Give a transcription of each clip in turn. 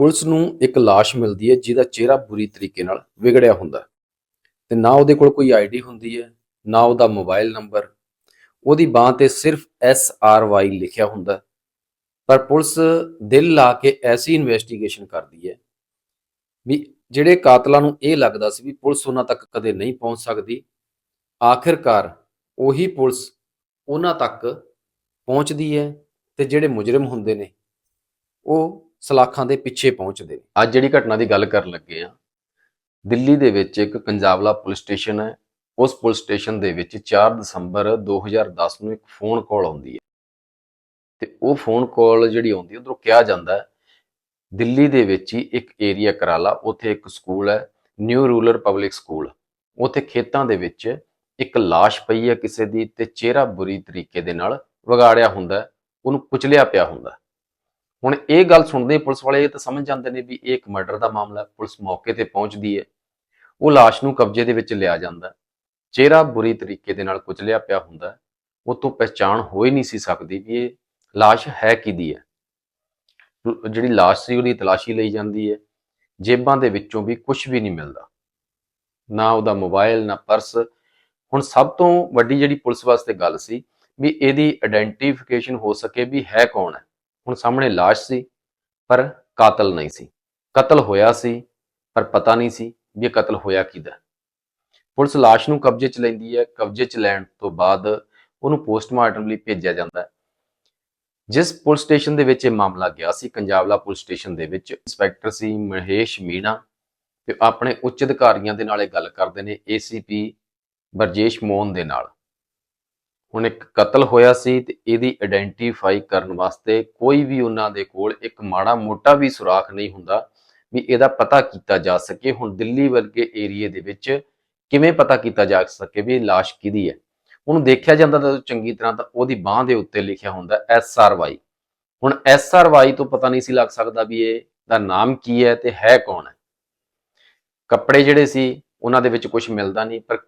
Police ਨੂੰ ਇੱਕ ਲਾਸ਼ ਮਿਲਦੀ ਹੈ, ਜਿਹਦਾ ਚਿਹਰਾ ਬੁਰੀ ਤਰੀਕੇ ਨਾਲ ਵਿਗੜਿਆ ਹੁੰਦਾ ਹੈ। ਤੇ ਨਾ ਉਹਦੇ ਕੋਲ ਕੋਈ ਆਈਡੀ ਹੁੰਦੀ ਹੈ, ਨਾ ਉਹਦਾ ਮੋਬਾਈਲ ਨੰਬਰ, ਉਹਦੀ ਬਾਹ ਤੇ ਸਿਰਫ ਐਸ ਆਰ ਵਾਈ ਲਿਖਿਆ ਹੁੰਦਾ ਪਰ ਪੁਲਿਸ ਦਿਲ ਲਾ ਕੇ ਐਸੀ ਇਨਵੈਸਟੀਗੇਸ਼ਨ ਕਰਦੀ ਹੈ ਵੀ ਜਿਹੜੇ ਕਾਤਲਾਂ ਨੂੰ ਇਹ ਲੱਗਦਾ ਸੀ ਵੀ ਪੁਲਿਸ ਉਹਨਾਂ ਤੱਕ ਕਦੇ ਨਹੀਂ ਪਹੁੰਚ ਸਕਦੀ, ਆਖਿਰਕਾਰ ਉਹੀ ਪੁਲਿਸ ਉਹਨਾਂ ਤੱਕ ਪਹੁੰਚਦੀ ਹੈ ਤੇ ਜਿਹੜੇ ਮੁਜਰਮ ਹੁੰਦੇ ਨੇ, ਉਹ ਸਲਾਖਾਂ ਦੇ ਪਿੱਛੇ ਪਹੁੰਚਦੇ ਨੇ। ਅੱਜ ਜਿਹੜੀ ਘਟਨਾ ਦੀ ਗੱਲ ਕਰਨ ਲੱਗੇ ਆ ਦਿੱਲੀ ਦੇ ਵਿੱਚ ਇੱਕ ਕੰਜਾਵਲਾ ਪੁਲਿਸ ਸਟੇਸ਼ਨ ਹੈ। ਉਸ ਪੁਲਿਸ ਸਟੇਸ਼ਨ ਦੇ ਵਿੱਚ 4 ਦਸੰਬਰ 2010 ਨੂੰ ਇੱਕ ਫੋਨ ਕਾਲ ਆਉਂਦੀ ਹੈ। ਤੇ ਉਹ ਫੋਨ ਕਾਲ ਜਿਹੜੀ ਆਉਂਦੀ, ਉਧਰੋਂ ਕਿਹਾ ਜਾਂਦਾ ਹੈ, ਦਿੱਲੀ ਦੇ ਵਿੱਚ ਹੀ ਇੱਕ ਏਰੀਆ ਕਰਾਲਾ, ਉੱਥੇ ਇੱਕ ਸਕੂਲ ਹੈ ਨਿਊ ਰੂਰਲ ਪਬਲਿਕ ਸਕੂਲ ਉੱਥੇ ਖੇਤਾਂ ਦੇ ਵਿੱਚ ਇੱਕ ਲਾਸ਼ ਪਈ ਹੈ ਕਿਸੇ ਦੀ ਤੇ ਚਿਹਰਾ ਬੁਰੀ ਤਰੀਕੇ ਦੇ ਨਾਲ ਵਿਗਾੜਿਆ ਹੁੰਦਾ ਉਹਨੂੰ ਕੁਚਲਿਆ ਪਿਆ ਹੁੰਦਾ ਹੁਣ ਇਹ ਗੱਲ ਸੁਣਦੇ ਪੁਲਿਸ ਵਾਲੇ ਇਹ ਤਾਂ ਸਮਝ ਜਾਂਦੇ ਨੇ ਵੀ ਇਹ ਇੱਕ ਮਰਡਰ ਦਾ ਮਾਮਲਾ ਹੈ, ਪੁਲਿਸ ਮੌਕੇ ਤੇ ਪਹੁੰਚਦੀ ਹੈ। ਉਹ ਲਾਸ਼ ਨੂੰ ਕਬਜ਼ੇ ਦੇ ਵਿੱਚ ਲਿਆ ਜਾਂਦਾ ਚਿਹਰਾ ਬੁਰੀ ਤਰੀਕੇ ਦੇ ਨਾਲ ਕੁਚਲਿਆ ਪਿਆ ਹੁੰਦਾ ਉਹ ਤੋਂ ਪਹਿਚਾਣ ਹੋ ਹੀ ਨਹੀਂ ਸੀ ਸਕਦੀ ਵੀ ਇਹ ਲਾਸ਼ ਹੈ ਕਿਹਦੀ ਹੈ। ਜਿਹੜੀ ਲਾਸ਼ ਸੀ ਉਹਦੀ ਤਲਾਸ਼ੀ ਲਈ ਜਾਂਦੀ ਹੈ। ਜੇਬਾਂ ਦੇ ਵਿੱਚੋਂ ਵੀ ਕੁਝ ਵੀ ਨਹੀਂ ਮਿਲਦਾ। ਨਾ ਉਹਦਾ ਮੋਬਾਈਲ, ਨਾ ਪਰਸ। ਹੁਣ ਸਭ ਤੋਂ ਵੱਡੀ ਜਿਹੜੀ ਪੁਲਿਸ ਵਾਸਤੇ ਗੱਲ ਸੀ ਵੀ ਇਹਦੀ ਆਇਡੈਂਟੀਫਿਕੇਸ਼ਨ ਹੋ ਸਕੇ ਵੀ ਹੈ ਕੌਣ ਹੈ। ਹੁਣ ਸਾਹਮਣੇ ਲਾਸ਼ ਸੀ, ਪਰ ਕਾਤਲ ਨਹੀਂ ਸੀ। ਕਤਲ ਹੋਇਆ ਸੀ, ਪਰ ਪਤਾ ਨਹੀਂ ਸੀ ਵੀ ਇਹ ਕਤਲ ਹੋਇਆ ਕਿਹਦਾ। ਪੁਲਿਸ ਲਾਸ਼ ਨੂੰ ਕਬਜ਼ੇ 'ਚ ਲੈਂਦੀ ਹੈ। ਕਬਜ਼ੇ 'ਚ ਲੈਣ ਤੋਂ ਬਾਅਦ ਉਹਨੂੰ ਪੋਸਟਮਾਰਟਮ ਲਈ ਭੇਜਿਆ ਜਾਂਦਾ ਹੈ। ਜਿਸ ਪੁਲਿਸ ਸਟੇਸ਼ਨ ਦੇ ਵਿੱਚ ਇਹ ਮਾਮਲਾ ਗਿਆ ਸੀ, ਕੰਜਾਵਲਾ ਪੁਲਿਸ ਸਟੇਸ਼ਨ ਦੇ ਵਿੱਚ, ਇੰਸਪੈਕਟਰ ਸੀ ਮਹੇਸ਼ ਮੀਣਾ ਤੇ ਆਪਣੇ ਉੱਚ ਅਧਿਕਾਰੀਆਂ ਦੇ ਨਾਲ ਇਹ ਗੱਲ ਕਰਦੇ ਨੇ ਏਸੀਪੀ ਬਰਜੇਸ਼ ਮੋਹਨ ਦੇ ਨਾਲ। ਹੁਣ ਇੱਕ ਕਤਲ ਹੋਇਆ ਸੀ ਤੇ ਇਹਦੀ ਆਇਡੈਂਟੀਫਾਈ ਕਰਨ ਵਾਸਤੇ ਕੋਈ ਵੀ ਉਹਨਾਂ ਦੇ ਕੋਲ ਇੱਕ ਮਾੜਾ ਮੋਟਾ ਵੀ ਸੁਰਾਖ ਨਹੀਂ ਹੁੰਦਾ ਵੀ ਇਹਦਾ ਪਤਾ ਕੀਤਾ ਜਾ ਸਕੇ। ਹੁਣ ਦਿੱਲੀ ਵਰਗੇ ਏਰੀਏ ਦੇ ਵਿੱਚ ਕਿਵੇਂ ਪਤਾ ਕੀਤਾ ਜਾ ਸਕੇ ਵੀ ਇਹ ਲਾਸ਼ ਕਿਹਦੀ ਹੈ? ਉਹਨੂੰ ਦੇਖਿਆ ਜਾਂਦਾ ਤਾਂ ਚੰਗੀ ਤਰ੍ਹਾਂ ਤਾਂ ਉਹਦੀ ਬਾਹ ਦੇ ਉੱਤੇ ਲਿਖਿਆ ਹੁੰਦਾ ਐਸ ਆਰ ਵਾਈ ਹੁਣ ਐਸ ਆਰ ਵਾਈ ਤੋਂ ਪਤਾ ਨਹੀਂ ਸੀ ਲੱਗ ਸਕਦਾ ਵੀ ਇਹ ਦਾ ਨਾਮ ਕੀ ਹੈ ਤੇ ਹੈ ਕੌਣ ਹੈ। ਕੱਪੜੇ ਜਿਹੜੇ ਸੀ, ਉਹਨਾਂ ਦੇ ਵਿੱਚ ਕੁਝ ਮਿਲਦਾ ਨਹੀਂ, ਪਰ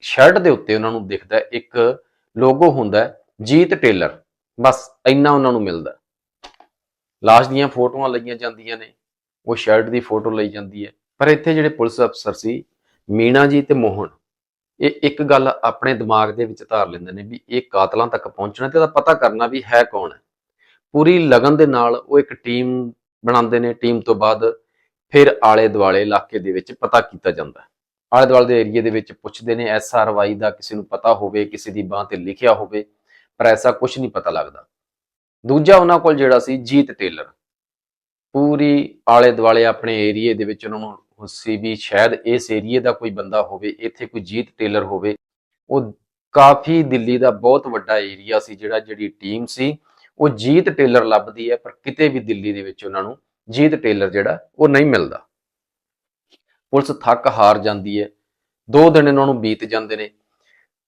ਸ਼ਰਟ ਦੇ ਉੱਤੇ ਉਹਨਾਂ ਨੂੰ ਦਿਖਦਾ ਇੱਕ ਲੋਗੋ ਹੁੰਦਾ ਜੀਤ ਟੇਲਰ। ਬਸ ਇੰਨਾ ਉਹਨਾਂ ਨੂੰ ਮਿਲਦਾ ਲਾਸ਼ ਦੀਆਂ ਫੋਟੋਆਂ ਲਈਆਂ ਜਾਂਦੀਆਂ ਨੇ, ਉਹ ਸ਼ਰਟ ਦੀ ਫੋਟੋ ਲਈ ਜਾਂਦੀ ਹੈ। ਪਰ ਇੱਥੇ ਜਿਹੜੇ ਪੁਲਿਸ ਅਫਸਰ ਸੀ, ਮੀਣਾ ਜੀ ਤੇ ਮੋਹਨ, ਇਹ ਇੱਕ ਗੱਲ ਆਪਣੇ ਦਿਮਾਗ ਦੇ ਵਿੱਚ ਧਾਰ ਲੈਂਦੇ ਨੇ ਵੀ ਇਹ ਕਾਤਲਾਂ ਤੱਕ ਪਹੁੰਚਣਾ ਤੇ ਉਹਦਾ ਪਤਾ ਕਰਨਾ ਵੀ ਹੈ ਕੌਣ ਹੈ। ਪੂਰੀ ਲਗਨ ਦੇ ਨਾਲ ਉਹ ਇੱਕ ਟੀਮ ਬਣਾਉਂਦੇ ਨੇ, ਟੀਮ ਤੋਂ ਬਾਅਦ ਫਿਰ ਆਲੇ ਦੁਆਲੇ ਇਲਾਕੇ ਦੇ ਵਿੱਚ ਪਤਾ ਕੀਤਾ ਜਾਂਦਾ ਆਲੇ ਦੁਆਲੇ ਦੇ ਏਰੀਏ ਦੇ ਵਿੱਚ ਪੁੱਛਦੇ ਨੇ, ਐਸ ਆਰ ਵਾਈ ਦਾ ਕਿਸੇ ਨੂੰ ਪਤਾ ਹੋਵੇ, ਕਿਸੇ ਦੀ ਬਾਹ ਤੇ ਲਿਖਿਆ ਹੋਵੇ, ਪਰ ਐਸਾ ਕੁਝ ਨਹੀਂ ਪਤਾ ਲੱਗਦਾ। ਦੂਜਾ ਉਹਨਾਂ ਕੋਲ ਜਿਹੜਾ ਸੀ, ਜੀਤ ਟੇਲਰ। ਪੂਰੀ ਆਲੇ ਦੁਆਲੇ ਆਪਣੇ ਏਰੀਏ ਦੇ ਵਿੱਚ ਉਹਨਾਂ ਨੂੰ ਸੀ ਵੀ ਸ਼ਾਇਦ ਇਸ ਏਰੀਏ ਦਾ ਕੋਈ ਬੰਦਾ ਹੋਵੇ, ਇੱਥੇ ਕੋਈ ਜੀਤ ਟੇਲਰ ਹੋਵੇ। ਉਹ ਕਾਫੀ ਦਿੱਲੀ ਦਾ ਬਹੁਤ ਵੱਡਾ ਏਰੀਆ ਸੀ, ਜਿਹੜਾ ਜਿਹੜੀ ਟੀਮ ਸੀ, ਉਹ ਜੀਤ ਟੇਲਰ ਲੱਭਦੀ ਹੈ, ਪਰ ਕਿਤੇ ਵੀ ਦਿੱਲੀ ਦੇ ਵਿੱਚ ਉਹਨਾਂ ਨੂੰ ਜੀਤ ਟੇਲਰ ਜਿਹੜਾ, ਉਹ ਨਹੀਂ ਮਿਲਦਾ। ਪੁਲਿਸ ਥੱਕ ਹਾਰ ਜਾਂਦੀ ਹੈ ਦੋ ਦਿਨ ਇਹਨਾਂ ਨੂੰ ਬੀਤ ਜਾਂਦੇ ਨੇ।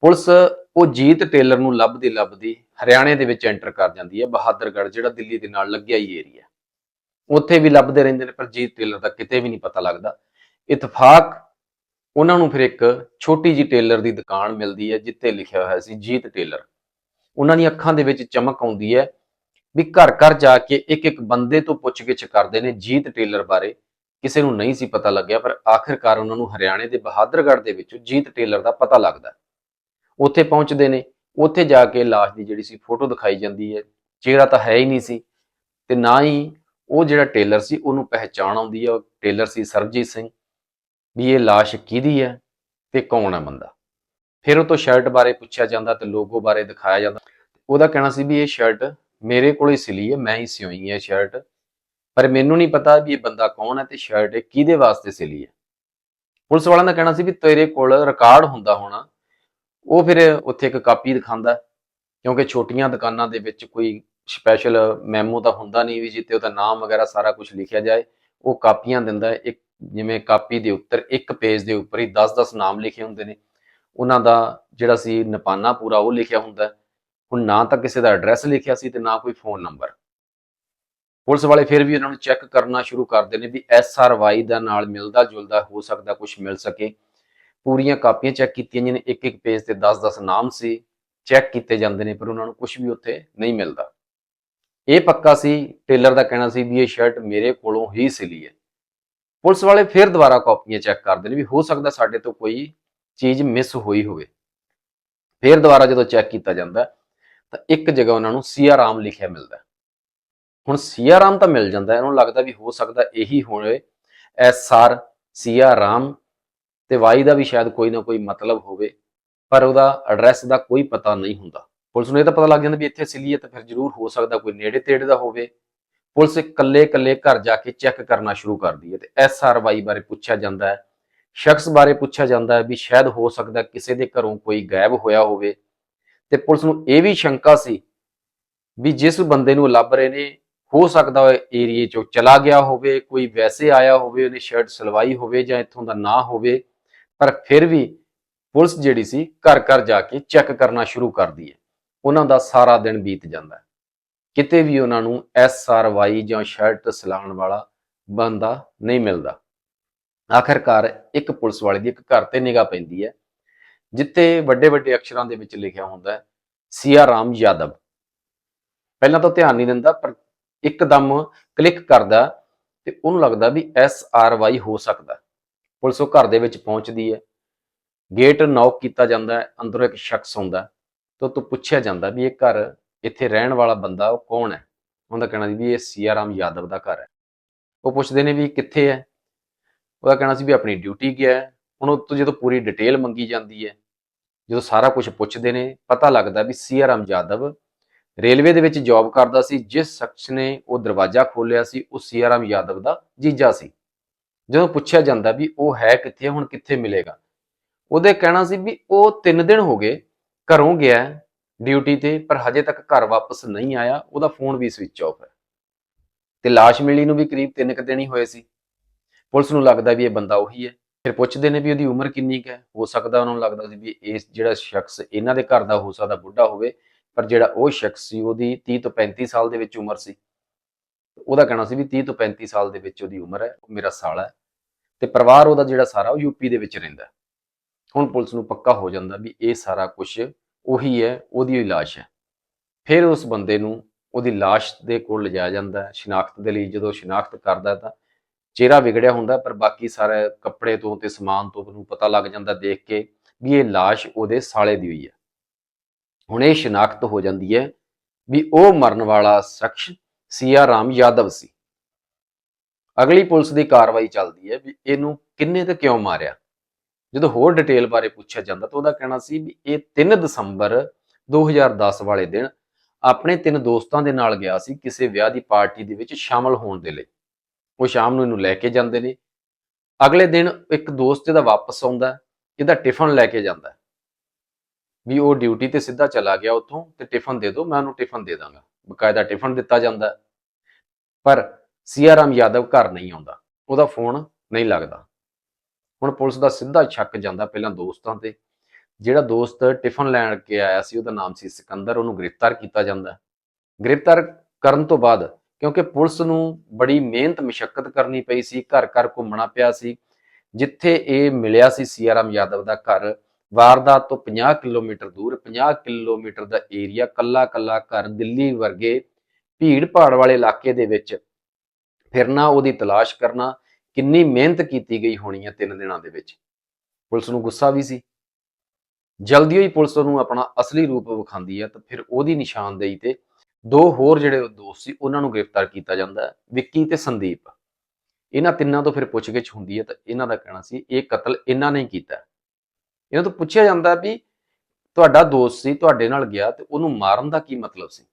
ਪੁਲਿਸ ਉਹ ਜੀਤ ਟੇਲਰ ਨੂੰ ਲੱਭਦੀ ਲੱਭਦੀ ਹਰਿਆਣੇ ਦੇ ਵਿੱਚ ਐਂਟਰ ਕਰ ਜਾਂਦੀ ਹੈ ਬਹਾਦਰਗੜ੍ਹ, ਜਿਹੜਾ ਦਿੱਲੀ ਦੇ ਨਾਲ ਲੱਗਿਆ ਹੀ ਏਰੀਆ ਉੱਥੇ ਵੀ ਲੱਭਦੇ ਰਹਿੰਦੇ ਨੇ, ਪਰ ਜੀਤ ਟੇਲਰ ਦਾ ਕਿਤੇ ਵੀ ਨਹੀਂ ਪਤਾ ਲੱਗਦਾ। ਇਤਫਾਕ, ਉਹਨਾਂ ਨੂੰ ਫਿਰ ਇੱਕ ਛੋਟੀ ਜੀ ਟੇਲਰ ਦੀ ਦੁਕਾਨ ਮਿਲਦੀ ਹੈ ਜਿੱਥੇ ਲਿਖਿਆ ਹੋਇਆ ਸੀ ਜੀਤ ਟੇਲਰ। ਉਹਨਾਂ ਦੀਆਂ ਅੱਖਾਂ ਦੇ ਵਿੱਚ ਚਮਕ ਆਉਂਦੀ ਹੈ ਵੀ ਘਰ ਘਰ ਜਾ ਕੇ ਇੱਕ ਇੱਕ ਬੰਦੇ ਤੋਂ ਪੁੱਛਗਿੱਛ ਕਰਦੇ ਨੇ ਜੀਤ ਟੇਲਰ ਬਾਰੇ। ਕਿਸੇ ਨੂੰ ਨਹੀਂ ਸੀ ਪਤਾ ਲੱਗਿਆ, ਪਰ ਆਖਿਰਕਾਰ ਉਹਨਾਂ ਨੂੰ ਹਰਿਆਣੇ ਦੇ ਬਹਾਦਰਗੜ੍ਹ ਦੇ ਵਿੱਚੋਂ ਜੀਤ ਟੇਲਰ ਦਾ ਪਤਾ ਲੱਗਦਾ। ਉੱਥੇ ਪਹੁੰਚਦੇ ਨੇ, ਉੱਥੇ ਜਾ ਕੇ ਲਾਸ਼ ਦੀ ਜਿਹੜੀ ਸੀ ਫੋਟੋ ਦਿਖਾਈ ਜਾਂਦੀ ਹੈ, ਚਿਹਰਾ ਤਾਂ ਹੈ ਹੀ ਨਹੀਂ ਸੀ, ਤੇ ਨਾ ਹੀ ਉਹ ਜਿਹੜਾ ਟੇਲਰ ਸੀ, ਉਹਨੂੰ ਪਹਿਚਾਣ ਆਉਂਦੀ ਹੈ, ਉਹ ਟੇਲਰ ਸੀ ਸਰਬਜੀਤ ਸਿੰਘ, ਵੀ ਇਹ ਲਾਸ਼ ਕਿਹਦੀ ਹੈ ਤੇ ਕੌਣ ਹੈ ਬੰਦਾ। ਫਿਰ ਉਹ ਤੋਂ ਸ਼ਰਟ ਬਾਰੇ ਪੁੱਛਿਆ ਜਾਂਦਾ ਤੇ ਲੋਗੋ ਬਾਰੇ ਦਿਖਾਇਆ ਜਾਂਦਾ। ਉਹਦਾ ਕਹਿਣਾ ਸੀ ਵੀ ਇਹ ਸ਼ਰਟ ਮੇਰੇ ਕੋਲ ਹੀ ਸਿਲੀ ਹੈ, ਮੈਂ ਹੀ ਸਿਉਈ ਹੈ ਸ਼ਰਟ। ਪਰ ਮੈਨੂੰ ਨਹੀਂ ਪਤਾ ਵੀ ਇਹ ਬੰਦਾ ਕੌਣ ਹੈ ਤੇ ਸ਼ਰਟ ਇਹ ਕਿਹਦੇ ਵਾਸਤੇ ਸਿਲੀ ਹੈ। ਪੁਲਿਸ ਵਾਲਿਆਂ ਦਾ ਕਹਿਣਾ ਸੀ ਵੀ ਤੇਰੇ ਕੋਲ ਰਿਕਾਰਡ ਹੁੰਦਾ ਹੋਣਾ, ਉਹ ਫਿਰ ਉੱਥੇ ਇੱਕ ਕਾਪੀ ਦਿਖਾਉਂਦਾ ਕਿਉਂਕਿ ਛੋਟੀਆਂ ਦੁਕਾਨਾਂ ਦੇ ਵਿੱਚ ਕੋਈ ਸਪੈਸ਼ਲ ਮੈਮੋ ਤਾਂ ਹੁੰਦਾ ਨਹੀਂ ਵੀ ਜਿੱਤੇ ਉਹਦਾ ਨਾਮ ਵਗੈਰਾ ਸਾਰਾ ਕੁਝ ਲਿਖਿਆ ਜਾਏ, ਉਹ ਕਾਪੀਆਂ ਦਿੰਦਾ ਇੱਕ ਜਿਵੇਂ ਕਾਪੀ ਦੇ ਉੱਤਰ ਇੱਕ ਪੇਜ ਦੇ ਉੱਪਰ ਹੀ 10-10 ਨਾਮ ਲਿਖੇ ਹੁੰਦੇ ਨੇ। ਉਹਨਾਂ ਦਾ ਜਿਹੜਾ ਸੀ ਨਪਾਨਾ ਪੂਰਾ ਉਹ ਲਿਖਿਆ ਹੁੰਦਾ ਹੁਣ ਨਾ ਤਾਂ ਕਿਸੇ ਦਾ ਐਡਰੈਸ ਲਿਖਿਆ ਸੀ ਤੇ ਨਾ ਕੋਈ ਫੋਨ ਨੰਬਰ ਪੁਲਿਸ ਵਾਲੇ ਫਿਰ ਵੀ ਉਹਨਾਂ ਨੂੰ ਚੈੱਕ ਕਰਨਾ ਸ਼ੁਰੂ ਕਰਦੇ ਨੇ ਵੀ ਐਸ ਆਰ ਵਾਈ ਦਾ ਨਾਲ ਮਿਲਦਾ ਜੁਲਦਾ ਹੋ ਸਕਦਾ ਕੁਝ ਮਿਲ ਸਕੇ। ਪੂਰੀਆਂ ਕਾਪੀਆਂ ਚੈੱਕ ਕੀਤੀਆਂ ਜਿਹਨੇ ਇੱਕ ਇੱਕ ਪੇਜ ਤੇ 10-10 ਨਾਮ ਸੀ, ਚੈੱਕ ਕੀਤੇ ਜਾਂਦੇ ਨੇ, ਪਰ ਉਹਨਾਂ ਨੂੰ ਕੁਝ ਵੀ ਉੱਥੇ ਨਹੀਂ ਮਿਲਦਾ। ਇਹ ਪੱਕਾ ਸੀ, ਟੇਲਰ ਦਾ ਕਹਿਣਾ ਸੀ ਵੀ ਇਹ ਸ਼ਰਟ ਮੇਰੇ ਕੋਲੋਂ ਹੀ ਸਿਲੀ ਹੈ। ਪੁਲਿਸ ਵਾਲੇ ਫਿਰ ਦੁਬਾਰਾ ਕਾਪੀਆਂ ਚੈੱਕ ਕਰਦੇ ਨੇ ਵੀ ਹੋ ਸਕਦਾ ਸਾਡੇ ਤੋਂ ਕੋਈ ਚੀਜ਼ ਮਿਸ ਹੋਈ ਹੋਵੇ। ਫਿਰ ਦੁਬਾਰਾ ਜਦੋਂ ਚੈੱਕ ਕੀਤਾ ਜਾਂਦਾ, ਤਾਂ ਇੱਕ ਜਗ੍ਹਾ ਉਹਨਾਂ ਨੂੰ ਸੀਆ ਰਾਮ ਲਿਖਿਆ ਮਿਲਦਾ। ਹੁਣ ਸੀਆ ਰਾਮ ਤਾਂ ਮਿਲ ਜਾਂਦਾ ਹੈ, ਨੂੰ ਲੱਗਦਾ ਵੀ ਹੋ ਸਕਦਾ ਇਹੀ ਹੋਵੇ। ਐਸ ਆਰ ਸੀਆ ਰਾਮ ਤੇ ਵਾਈ ਦਾ ਵੀ ਸ਼ਾਇਦ ਕੋਈ ਨਾ ਕੋਈ ਮਤਲਬ ਹੋਵੇ ਪਰ ਉਹਦਾ ਐਡਰੈਸ ਦਾ ਕੋਈ ਪਤਾ ਨਹੀਂ ਹੁੰਦਾ। ਪੁਲਿਸ ਨੂੰ ਇਹ ਤਾਂ ਪਤਾ ਲੱਗ ਜਾਂਦਾ ਵੀ ਇੱਥੇ ਸਿਲੀ ਹੈ ਤਾਂ ਫਿਰ ਜ਼ਰੂਰ ਹੋ ਸਕਦਾ ਕੋਈ ਨੇੜੇ ਤੇੜੇ ਦਾ ਹੋਵੇ। ਪੁਲਿਸ ਇਕੱਲੇ ਇਕੱਲੇ ਘਰ ਜਾ ਕੇ ਚੈੱਕ ਕਰਨਾ ਸ਼ੁਰੂ ਕਰਦੀ ਹੈ ਤੇ ਐਸ ਆਰ ਵਾਈ ਬਾਰੇ ਪੁੱਛਿਆ ਜਾਂਦਾ ਹੈ। ਸ਼ਖਸ ਬਾਰੇ ਪੁੱਛਿਆ ਜਾਂਦਾ ਹੈ ਵੀ ਸ਼ਾਇਦ ਹੋ ਸਕਦਾ ਕਿਸੇ ਦੇ ਘਰੋਂ ਕੋਈ ਗਾਇਬ ਹੋਇਆ ਹੋਵੇ। ਤੇ ਪੁਲਿਸ ਨੂੰ ਇਹ ਵੀ ਸ਼ੰਕਾ ਸੀ ਵੀ ਜਿਸ ਬੰਦੇ ਨੂੰ ਲੱਭ ਰਹੇ ਨੇ ਹੋ ਸਕਦਾ ਉਹ ਏਰੀਏ ਚੋਂ ਚਲਾ ਗਿਆ ਹੋਵੇ, ਕੋਈ ਵੈਸੇ ਆਇਆ ਹੋਵੇ, ਉਹਨੇ ਸ਼ਰਟ ਸਲਵਾਈ ਹੋਵੇ ਜਾਂ ਇੱਥੋਂ ਦਾ ਨਾ ਹੋਵੇ, ਪਰ ਫਿਰ ਵੀ ਪੁਲਿਸ ਜਿਹੜੀ ਸੀ ਘਰ ਘਰ ਜਾ ਕੇ ਚੈੱਕ ਕਰਨਾ ਸ਼ੁਰੂ ਕਰਦੀ ਹੈ। ਉਹਨਾਂ ਦਾ ਸਾਰਾ ਦਿਨ ਬੀਤ ਜਾਂਦਾ ਹੈ। ਕਿਤੇ ਵੀ ਉਹਨਾਂ ਨੂੰ ਐਸ ਆਰ ਵਾਈ ਜਾਂ ਸ਼ਰਟ ਸਲਾਣ ਵਾਲਾ ਬੰਦਾ ਨਹੀਂ ਮਿਲਦਾ। ਆਖਰਕਾਰ ਇੱਕ ਪੁਲਿਸ ਵਾਲੇ ਦੀ ਇੱਕ ਘਰ ਤੇ ਨਿਗਾਹ ਪੈਂਦੀ ਹੈ, ਜਿੱਥੇ ਵੱਡੇ ਵੱਡੇ ਅਕਸ਼ਰਾਂ ਦੇ ਵਿੱਚ ਲਿਖਿਆ ਹੁੰਦਾ ਹੈ ਸੀਆ ਰਾਮ ਯਾਦਵ। ਪਹਿਲਾਂ ਤਾਂ ਧਿਆਨ ਨਹੀਂ ਦਿੰਦਾ, ਪਰ ਇੱਕਦਮ ਕਲਿੱਕ ਕਰਦਾ ਤੇ ਉਹਨੂੰ ਲੱਗਦਾ ਵੀ ਐਸ ਆਰ ਵਾਈ ਹੋ ਸਕਦਾ। ਪੁਲਿਸ ਉਹ ਘਰ ਦੇ ਵਿੱਚ ਪਹੁੰਚਦੀ ਹੈ। ਗੇਟ ਨੌਕ ਕੀਤਾ ਜਾਂਦਾ ਹੈ। ਅੰਦਰੋਂ ਇੱਕ ਸ਼ਖਸ ਆਉਂਦਾ ਤਾਂ ਤੋਂ ਪੁੱਛਿਆ ਜਾਂਦਾ ਵੀ ਇਹ ਘਰ ਇੱਥੇ ਰਹਿਣ ਵਾਲਾ ਬੰਦਾ ਉਹ ਕੌਣ ਹੈ? ਉਹਦਾ ਕਹਿਣਾ ਸੀ ਵੀ ਇਹ ਸੀਆ ਰਾਮ ਯਾਦਵ ਦਾ ਘਰ ਹੈ। ਉਹ ਪੁੱਛਦੇ ਨੇ ਵੀ ਕਿੱਥੇ ਹੈ? ਉਹਦਾ ਕਹਿਣਾ ਸੀ ਵੀ ਆਪਣੀ ਡਿਊਟੀ ਗਿਆ ਹੈ। ਹੁਣ ਉਹ ਤੋਂ ਜਦੋਂ ਪੂਰੀ ਡਿਟੇਲ ਮੰਗੀ ਜਾਂਦੀ ਹੈ, ਜਦੋਂ ਸਾਰਾ ਕੁਝ ਪੁੱਛਦੇ ਨੇ, ਪਤਾ ਲੱਗਦਾ ਵੀ ਸੀਆ ਰਾਮ ਯਾਦਵ ਰੇਲਵੇ ਦੇ ਵਿੱਚ ਜੌਬ ਕਰਦਾ ਸੀ, ਜਿਸ ਸ਼ਖਸ ਨੇ ਉਹ ਦਰਵਾਜ਼ਾ ਖੋਲ੍ਹਿਆ ਸੀ, ਉਹ ਸੀਆ ਯਾਦਵ ਦਾ ਜੀਜਾ ਸੀ। ਜਦੋਂ ਪੁੱਛਿਆ ਜਾਂਦਾ ਵੀ ਉਹ ਹੈ ਕਿੱਥੇ, ਹੁਣ ਕਿੱਥੇ ਮਿਲੇਗਾ? ਉਹਦੇ ਕਹਿਣਾ ਸੀ ਵੀ ਉਹ 3 ਦਿਨ ਹੋ ਗਏ, ਘਰੋਂ ਗਿਆ ਡਿਊਟੀ ਤੇ, ਪਰ ਹਜੇ ਤੱਕ ਘਰ ਵਾਪਸ ਨਹੀਂ ਆਇਆ, ਉਹਦਾ ਫੋਨ ਵੀ ਸਵਿਚ ਆਫ ਹੈ। ਤੇ ਲਾਸ਼ ਮਿਲੀ ਨੂੰ ਵੀ ਕਰੀਬ 3 ਕੁ ਦਿਨ ਹੀ ਹੋਏ ਸੀ। ਪੁਲਿਸ ਨੂੰ ਲੱਗਦਾ ਵੀ ਇਹ ਬੰਦਾ ਉਹੀ ਹੈ। ਫਿਰ ਪੁੱਛਦੇ ਨੇ ਵੀ ਉਹਦੀ ਉਮਰ ਕਿੰਨੀ ਕੁ ਹੈ? ਹੋ ਸਕਦਾ ਉਹਨਾਂ ਨੂੰ ਲੱਗਦਾ ਸੀ ਵੀ ਇਸ ਜਿਹੜਾ ਸ਼ਖਸ ਇਹਨਾਂ ਦੇ ਘਰ ਦਾ ਹੋ ਸਕਦਾ ਬੁੱਢਾ ਹੋਵੇ ਪਰ ਜਿਹੜਾ ਉਹ ਸ਼ਖਸ ਸੀ, ਉਹਦੀ 30 ਤੋਂ 35 ਸਾਲ ਦੇ ਵਿੱਚ ਉਮਰ ਸੀ। ਉਹਦਾ ਕਹਿਣਾ ਸੀ ਵੀ 30 ਤੋਂ 35 ਸਾਲ ਦੇ ਵਿੱਚ ਉਹਦੀ ਉਮਰ ਹੈ, ਉਹ ਮੇਰਾ ਸਾਲਾ ਹੈ। ਤੇ ਪਰਿਵਾਰ ਉਹਦਾ ਜਿਹੜਾ ਸਾਰਾ, ਉਹ ਯੂਪੀ ਦੇ ਵਿੱਚ ਰਹਿੰਦਾ ਹੁਣ ਪੁਲਿਸ ਨੂੰ ਪੱਕਾ ਹੋ ਜਾਂਦਾ ਵੀ ਇਹ ਸਾਰਾ ਕੁਝ ਉਹੀ ਹੈ, ਉਹਦੀ ਹੀ ਲਾਸ਼ ਹੈ। ਫਿਰ ਉਸ ਬੰਦੇ ਨੂੰ ਉਹਦੀ ਲਾਸ਼ ਦੇ ਕੋਲ ਲਿਜਾਇਆ ਜਾਂਦਾ ਹੈ। ਸ਼ਨਾਖਤ ਦੇ ਲਈ ਜਦੋਂ ਸ਼ਨਾਖਤ ਕਰਦਾ ਤਾਂ ਚਿਹਰਾ ਵਿਗੜਿਆ ਹੁੰਦਾ ਪਰ ਬਾਕੀ ਸਾਰੇ ਕੱਪੜੇ ਤੋਂ ਤੇ ਸਮਾਨ ਤੋਂ ਉਹਨੂੰ ਪਤਾ ਲੱਗ ਜਾਂਦਾ ਦੇਖ ਕੇ ਵੀ ਇਹ ਲਾਸ਼ ਉਹਦੇ ਸਾਲੇ ਦੀ ਹੋਈ ਹੈ। ਹੁਣ ਇਹ ਸ਼ਨਾਖਤ ਹੋ ਜਾਂਦੀ ਹੈ ਵੀ ਉਹ ਮਰਨ ਵਾਲਾ ਸ਼ਖਸ ਸੀਆ ਰਾਮ ਯਾਦਵ ਸੀ। ਅਗਲੀ ਪੁਲਿਸ ਦੀ ਕਾਰਵਾਈ ਚੱਲਦੀ ਹੈ ਵੀ ਇਹਨੂੰ ਕਿੰਨੇ ਤੇ ਕਿਉਂ ਮਾਰਿਆ? ਜਦੋਂ ਹੋਰ ਡਿਟੇਲ ਬਾਰੇ ਪੁੱਛਿਆ ਜਾਂਦਾ ਤਾਂ ਉਹਦਾ ਕਹਿਣਾ ਸੀ ਵੀ ਇਹ 3 ਦਸੰਬਰ 2010 ਵਾਲੇ ਦਿਨ ਆਪਣੇ ਤਿੰਨ ਦੋਸਤਾਂ ਦੇ ਨਾਲ ਗਿਆ ਸੀ ਕਿਸੇ ਵਿਆਹ ਦੀ ਪਾਰਟੀ ਦੇ ਵਿੱਚ ਸ਼ਾਮਲ ਹੋਣ ਦੇ ਲਈ। ਉਹ ਸ਼ਾਮ ਨੂੰ ਇਹਨੂੰ ਲੈ ਕੇ ਜਾਂਦੇ ਨੇ। ਅਗਲੇ ਦਿਨ ਇੱਕ ਦੋਸਤ ਇਹਦਾ ਵਾਪਸ ਆਉਂਦਾ, ਇਹਦਾ ਟਿਫਨ ਲੈ ਕੇ ਜਾਂਦਾ। ਵੀ ਉਹ ਡਿਊਟੀ ਤੇ ਸਿੱਧਾ ਚਲਾ ਗਿਆ ਉੱਥੋਂ ਤੇ ਟਿਫਨ ਦੇ ਦਿਓ, ਮੈਂ ਉਹਨੂੰ ਟਿਫਨ ਦੇ ਦਾਂਗਾ। ਬਕਾਇਦਾ ਟਿਫਨ ਦਿੱਤਾ ਜਾਂਦਾ ਪਰ ਸੀਆਰਾਮ ਯਾਦਵ ਘਰ ਨਹੀਂ ਆਉਂਦਾ। ਉਹਦਾ ਫੋਨ ਨਹੀਂ ਲੱਗਦਾ। ਹੁਣ ਪੁਲਿਸ ਦਾ ਸਿੱਧਾ ਸ਼ੱਕ ਜਾਂਦਾ ਪਹਿਲਾਂ ਦੋਸਤਾਂ ਤੇ। ਜਿਹੜਾ ਦੋਸਤ ਟਿਫਨ ਲੈਣ ਕੇ ਆਇਆ ਸੀ, ਉਹਦਾ ਨਾਮ ਸੀ ਸਿਕੰਦਰ। ਉਹਨੂੰ ਗ੍ਰਿਫਤਾਰ ਕੀਤਾ ਜਾਂਦਾ ਗ੍ਰਿਫਤਾਰ ਕਰਨ ਤੋਂ ਬਾਅਦ ਕਿਉਂਕਿ ਪੁਲਿਸ ਨੂੰ ਬੜੀ ਮਿਹਨਤ, ਮਸ਼ੱਕਤ ਕਰਨੀ ਪਈ ਸੀ ਘਰ ਘਰ ਘੁੰਮਣਾ ਪਿਆ ਸੀ। ਜਿੱਥੇ ਇਹ ਮਿਲਿਆ ਸੀ ਸੀਆਰਾਮ ਯਾਦਵ ਦਾ ਘਰ ਵਾਰਦਾਤ ਤੋਂ 50 ਕਿਲੋਮੀਟਰ ਦੂਰ 50 ਕਿਲੋਮੀਟਰ ਦਾ ਏਰੀਆ ਕੱਲਾ ਕੱਲਾ ਘਰ ਦਿੱਲੀ ਵਰਗੇ ਭੀੜ ਭਾੜ ਵਾਲੇ ਇਲਾਕੇ ਦੇ ਵਿੱਚ ਫਿਰਨਾ, ਉਹਦੀ ਤਲਾਸ਼ ਕਰਨਾ, ਕਿੰਨੀ ਮਿਹਨਤ ਕੀਤੀ ਗਈ ਹੋਣੀ ਹੈ ਤਿੰਨ ਦਿਨਾਂ ਦੇ ਵਿੱਚ। ਪੁਲਿਸ ਨੂੰ ਗੁੱਸਾ ਵੀ ਸੀ। ਜਲਦੀ ਹੀ ਪੁਲਿਸ ਨੂੰ ਆਪਣਾ ਅਸਲੀ ਰੂਪ ਵਿਖਾਉਂਦੀ ਹੈ ਤਾਂ ਫਿਰ ਉਹਦੀ ਨਿਸ਼ਾਨਦੇਹੀ ਤੇ ਦੋ ਹੋਰ ਜਿਹੜੇ ਦੋਸਤ ਸੀ, ਉਹਨਾਂ ਨੂੰ ਗ੍ਰਿਫਤਾਰ ਕੀਤਾ ਜਾਂਦਾ ਹੈ, ਵਿੱਕੀ ਤੇ ਸੰਦੀਪ। ਇਹਨਾਂ ਤਿੰਨਾਂ ਤੋਂ ਫਿਰ ਪੁੱਛਗਿੱਛ ਹੁੰਦੀ ਹੈ ਤਾਂ ਇਹਨਾਂ ਦਾ ਕਹਿਣਾ ਸੀ, ਇਹ ਕਤਲ ਇਹਨਾਂ ਨੇ ਕੀਤਾ ਇਹਨਾਂ ਤੋਂ ਪੁੱਛਿਆ ਜਾਂਦਾ ਵੀ ਤੁਹਾਡਾ ਦੋਸਤ ਸੀ, ਤੁਹਾਡੇ ਨਾਲ ਗਿਆ ਤੇ ਉਹਨੂੰ ਮਾਰਨ ਦਾ ਕੀ ਮਤਲਬ ਸੀ?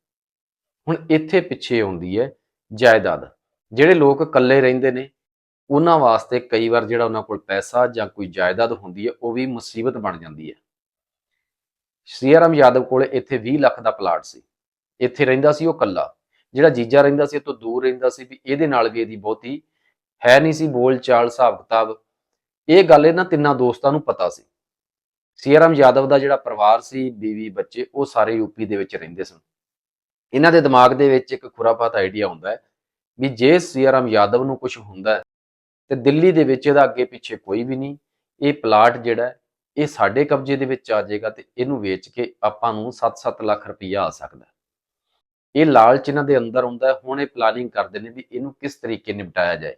ਹੁਣ ਇੱਥੇ ਪਿੱਛੇ ਆਉਂਦੀ ਹੈ ਜਾਇਦਾਦ। ਜਿਹੜੇ ਲੋਕ ਇਕੱਲੇ ਰਹਿੰਦੇ ਨੇ, ਉਹਨਾਂ ਵਾਸਤੇ ਕਈ ਵਾਰ ਜਿਹੜਾ ਉਹਨਾਂ ਕੋਲ ਪੈਸਾ ਜਾਂ ਕੋਈ ਜਾਇਦਾਦ ਹੁੰਦੀ ਹੈ, ਉਹ ਵੀ ਮੁਸੀਬਤ ਬਣ ਜਾਂਦੀ ਹੈ। ਸੀਆਰਾਮ ਯਾਦਵ ਕੋਲੇ ਇੱਥੇ 20 ਲੱਖ ਦਾ ਪਲਾਟ ਸੀ। ਇੱਥੇ ਰਹਿੰਦਾ ਸੀ ਉਹ ਇਕੱਲਾ। ਜਿਹੜਾ ਜੀਜਾ ਰਹਿੰਦਾ ਸੀ ਇਹ ਤੋਂ ਦੂਰ ਰਹਿੰਦਾ ਸੀ ਵੀ ਇਹਦੇ ਨਾਲ ਵੀ ਇਹਦੀ ਬਹੁਤੀ ਹੈ ਨਹੀਂ ਸੀ ਬੋਲ ਚਾਲ ਹਿਸਾਬ ਕਿਤਾਬ ਇਹ ਗੱਲ ਇਹਨਾਂ ਤਿੰਨਾਂ ਦੋਸਤਾਂ ਨੂੰ ਪਤਾ ਸੀ। ਸੀਆਰਾਮ ਯਾਦਵ ਦਾ ਜਿਹੜਾ ਪਰਿਵਾਰ ਸੀ, ਬੀਵੀ, ਬੱਚੇ, ਉਹ ਸਾਰੇ ਯੂਪੀ ਦੇ ਵਿੱਚ ਰਹਿੰਦੇ ਸਨ। ਇਹਨਾਂ ਦੇ ਦਿਮਾਗ ਦੇ ਵਿੱਚ ਇੱਕ ਖੁਰਾਪਾਤ ਆਈਡੀਆ ਹੁੰਦਾ ਹੈ ਵੀ ਜੇ ਸੀਆਰਾਮ ਯਾਦਵ ਨੂੰ ਕੁਝ ਹੁੰਦਾ ਹੈ, ਤੇ ਦਿੱਲੀ ਦੇ ਵਿੱਚ ਇਹਦਾ ਅੱਗੇ ਪਿੱਛੇ ਕੋਈ ਵੀ ਨਹੀਂ। ਇਹ ਪਲਾਟ ਜਿਹੜਾ ਇਹ ਸਾਡੇ ਕਬਜ਼ੇ ਦੇ ਵਿੱਚ ਆ ਜਾਏਗਾ ਤੇ ਇਹਨੂੰ ਵੇਚ ਕੇ ਆਪਾਂ ਨੂੰ 7-7 ਲੱਖ ਰੁਪਈਆ ਆ ਸਕਦਾ ਇਹ ਲਾਲਚ ਇਹਨਾਂ ਦੇ ਅੰਦਰ ਹੁੰਦਾ ਹੁਣ ਇਹ ਪਲਾਨਿੰਗ ਕਰਦੇ ਨੇ ਵੀ ਇਹਨੂੰ ਕਿਸ ਤਰੀਕੇ ਨਿਪਟਾਇਆ ਜਾਏ।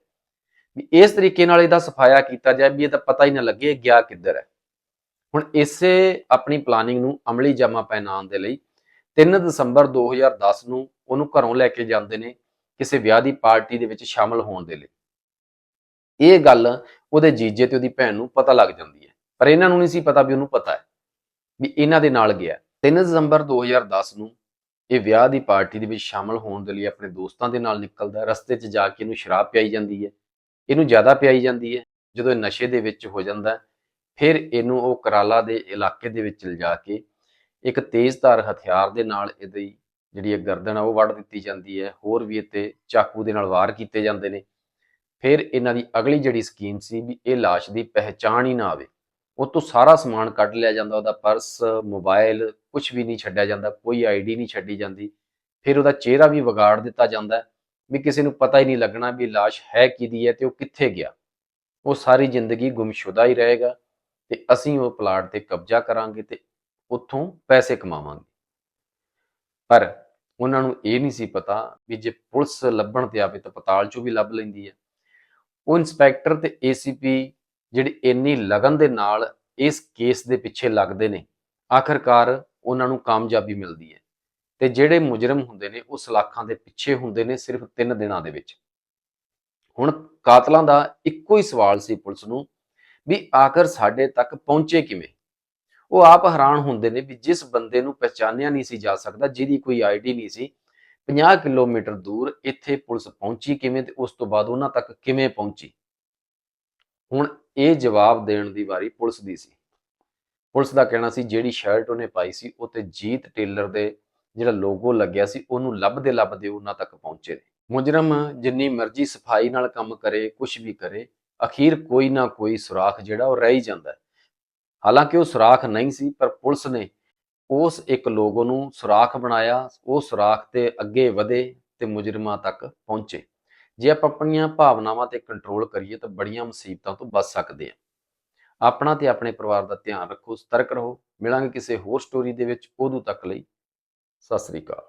ਵੀ ਇਸ ਤਰੀਕੇ ਨਾਲ ਇਹਦਾ ਸਫਾਇਆ ਕੀਤਾ ਜਾਏ ਵੀ ਇਹ ਤਾਂ ਪਤਾ ਹੀ ਨਾ ਲੱਗੇ ਗਿਆ ਕਿੱਧਰ ਹੈ। ਹੁਣ ਇਸੇ ਆਪਣੀ ਪਲਾਨਿੰਗ ਨੂੰ ਅਮਲੀ ਜਾਮਾ ਪਹਿਨਾਉਣ ਦੇ ਲਈ 3 ਦਸੰਬਰ 2010 ਨੂੰ ਉਹਨੂੰ ਘਰੋਂ ਲੈ ਕੇ ਜਾਂਦੇ ਨੇ ਕਿਸੇ ਵਿਆਹ ਦੀ ਪਾਰਟੀ ਦੇ ਵਿੱਚ ਸ਼ਾਮਲ ਹੋਣ ਦੇ ਲਈ। ਇਹ ਗੱਲ ਉਹਦੇ ਜੀਜੇ ਤੇ ਉਹਦੀ ਭੈਣ ਨੂੰ ਪਤਾ ਲੱਗ ਜਾਂਦੀ ਹੈ, ਪਰ ਇਹਨਾਂ ਨੂੰ ਨਹੀਂ ਸੀ ਪਤਾ ਵੀ ਉਹਨੂੰ ਪਤਾ ਹੈ ਵੀ ਇਹਨਾਂ ਦੇ ਨਾਲ ਗਿਆ। 3 ਦਸੰਬਰ 2010 ਨੂੰ ਇਹ ਵਿਆਹ ਦੀ ਪਾਰਟੀ ਦੇ ਵਿੱਚ ਸ਼ਾਮਲ ਹੋਣ ਦੇ ਲਈ ਆਪਣੇ ਦੋਸਤਾਂ ਦੇ ਨਾਲ ਨਿਕਲਦਾ ਰਸਤੇ 'ਚ ਜਾ ਕੇ ਇਹਨੂੰ ਸ਼ਰਾਬ ਪਿਆਈ ਜਾਂਦੀ ਹੈ। ਇਹਨੂੰ ਜ਼ਿਆਦਾ ਪਿਆਈ ਜਾਂਦੀ ਹੈ, ਜਦੋਂ ਇਹ ਨਸ਼ੇ ਦੇ ਵਿੱਚ ਹੋ ਜਾਂਦਾ ਫਿਰ ਇਹਨੂੰ ਉਹ ਕਰਾਲਾ ਦੇ ਇਲਾਕੇ ਦੇ ਵਿੱਚ ਲਿਜਾ ਕੇ ਇੱਕ ਤੇਜ਼ਧਾਰ ਹਥਿਆਰ ਦੇ ਨਾਲ ਇਹਦੀ ਜਿਹੜੀ ਇਹ ਗਰਦਨ ਆ ਉਹ ਵੱਢ ਦਿੱਤੀ ਜਾਂਦੀ ਹੈ। ਹੋਰ ਵੀ ਇੱਥੇ ਚਾਕੂ ਦੇ ਨਾਲ ਵਾਰ ਕੀਤੇ ਜਾਂਦੇ ਨੇ। ਫਿਰ ਇਹਨਾਂ ਦੀ ਅਗਲੀ ਜਿਹੜੀ ਸਕੀਮ ਸੀ ਵੀ ਇਹ ਲਾਸ਼ ਦੀ ਪਹਿਚਾਣ ਹੀ ਨਾ ਆਵੇ। ਉਹ ਤੋਂ ਸਾਰਾ ਸਮਾਨ ਕੱਢ ਲਿਆ ਜਾਂਦਾ, ਉਹਦਾ ਪਰਸ ਮੋਬਾਈਲ ਕੁਝ ਵੀ ਨਹੀਂ ਛੱਡਿਆ ਜਾਂਦਾ, ਕੋਈ ਆਈਡੀ ਨਹੀਂ ਛੱਡੀ ਜਾਂਦੀ। ਫਿਰ ਉਹਦਾ ਚਿਹਰਾ ਵੀ ਵਿਗਾੜ ਦਿੱਤਾ ਜਾਂਦਾ ਵੀ ਕਿਸੇ ਨੂੰ ਪਤਾ ਹੀ ਨਹੀਂ ਲੱਗਣਾ ਵੀ ਲਾਸ਼ ਹੈ ਕਿਹਦੀ ਹੈ ਤੇ ਉਹ ਕਿੱਥੇ ਗਿਆ। ਉਹ ਸਾਰੀ ਜ਼ਿੰਦਗੀ ਗੁੰਮਸ਼ੁਦਾ ਹੀ ਰਹੇਗਾ। ਤੇ ਅਸੀਂ ਉਹ ਪਲਾਟ ਤੇ ਕਬਜ਼ਾ ਕਰਾਂਗੇ ਤੇ ਉੱਥੋਂ ਪੈਸੇ ਕਮਾਵਾਂਗੇ। ਪਰ ਉਹਨਾਂ ਨੂੰ ਇਹ ਨਹੀਂ ਸੀ ਪਤਾ ਵੀ ਜੇ ਪੁਲਿਸ ਲੱਭਣ ਤੇ ਆਵੇ ਤਾਂ ਪਤਾਲ ਚੋਂ ਵੀ ਲੱਭ ਲੈਂਦੀ ਹੈ। ਉਹ ਇੰਸਪੈਕਟਰ ਤੇ ਏਸੀਪੀ ਜਿਹੜੀ ਇੰਨੀ ਲਗਨ ਦੇ ਨਾਲ ਇਸ ਕੇਸ ਦੇ ਪਿੱਛੇ ਲੱਗਦੇ ਨੇ, ਆਖਰਕਾਰ ਉਹਨਾਂ ਨੂੰ ਕਾਮਯਾਬੀ ਮਿਲਦੀ ਹੈ ਤੇ ਜਿਹੜੇ ਮੁਜਰਮ ਹੁੰਦੇ ਨੇ ਉਹ ਸਲਾਖਾਂ ਦੇ ਪਿੱਛੇ ਹੁੰਦੇ ਨੇ ਸਿਰਫ 3 ਦਿਨਾਂ ਦੇ ਵਿੱਚ। ਹੁਣ ਕਾਤਲਾਂ ਦਾ ਇੱਕੋ ਹੀ ਸਵਾਲ ਸੀ ਪੁਲਿਸ ਨੂੰ ਵੀ ਆਖਰ ਸਾਡੇ ਤੱਕ ਪਹੁੰਚੇ ਕਿਵੇਂ? ਉਹ ਆਪ ਹੈਰਾਨ ਹੁੰਦੇ ਨੇ ਵੀ ਜਿਸ ਬੰਦੇ ਨੂੰ ਪਛਾਣਿਆ ਨਹੀਂ ਸੀ ਜਾ ਸਕਦਾ, ਜਿਹਦੀ ਕੋਈ ਆਈਡੀ ਨਹੀਂ ਸੀ 50 ਕਿਲੋਮੀਟਰ ਦੂਰ ਇੱਥੇ ਪੁਲਿਸ ਪਹੁੰਚੀ ਕਿਵੇਂ ਤੇ ਉਸ ਤੋਂ ਬਾਅਦ ਉਹਨਾਂ ਤੱਕ ਕਿਵੇਂ ਪਹੁੰਚੀ? ਹੁਣ ਇਹ ਜਵਾਬ ਦੇਣ ਦੀ ਵਾਰੀ ਪੁਲਿਸ ਦੀ ਸੀ। ਪੁਲਿਸ ਦਾ ਕਹਿਣਾ ਸੀ ਜਿਹੜੀ ਸ਼ਰਟ ਉਹਨੇ ਪਾਈ ਸੀ, ਉਹ ਤੇ ਜੀਤ ਟੇਲਰ ਦੇ ਜਿਹੜਾ ਲੋਗੋ ਲੱਗਿਆ ਸੀ, ਉਹਨੂੰ ਲੱਭਦੇ ਲੱਭਦੇ ਉਹਨਾਂ ਤੱਕ ਪਹੁੰਚੇ ਨੇ। ਮੁਜਰਮ ਜਿੰਨੀ ਮਰਜ਼ੀ ਸਫ਼ਾਈ ਨਾਲ ਕੰਮ ਕਰੇ ਕੁਝ ਵੀ ਕਰੇ ਅਖੀਰ ਕੋਈ ਨਾ ਕੋਈ ਸੁਰਾਖ ਜਿਹੜਾ ਉਹ ਰਹਿ ਹੀ ਜਾਂਦਾ ਹਾਲਾਂਕਿ ਉਹ ਸੁਰਾਖ ਨਹੀਂ ਸੀ, ਪਰ ਪੁਲਿਸ ਨੇ ਉਸ ਇੱਕ ਲੋਗੋ ਨੂੰ ਸੁਰਾਖ ਬਣਾਇਆ, ਉਹ ਸੁਰਾਖ ਤੇ ਅੱਗੇ ਵਧੇ ਤੇ ਮੁਜਰਮਾਂ ਤੱਕ ਪਹੁੰਚੇ। ਜੇ ਆਪਾਂ ਆਪਣੀਆਂ ਭਾਵਨਾਵਾਂ ਤੇ ਕੰਟਰੋਲ ਕਰੀਏ ਤਾਂ ਬੜੀਆਂ ਮੁਸੀਬਤਾਂ ਤੋਂ ਬਚ ਸਕਦੇ ਹਾਂ। ਆਪਣਾ ਤੇ ਆਪਣੇ ਪਰਿਵਾਰ ਦਾ ਧਿਆਨ ਰੱਖੋ, ਸਤਰਕ ਰਹੋ। ਮਿਲਾਂਗੇ ਕਿਸੇ ਹੋਰ ਸਟੋਰੀ ਦੇ ਵਿੱਚ ਉਦੋਂ ਤੱਕ ਲਈ। ਸਤਿ ਸ੍ਰੀ ਅਕਾਲ।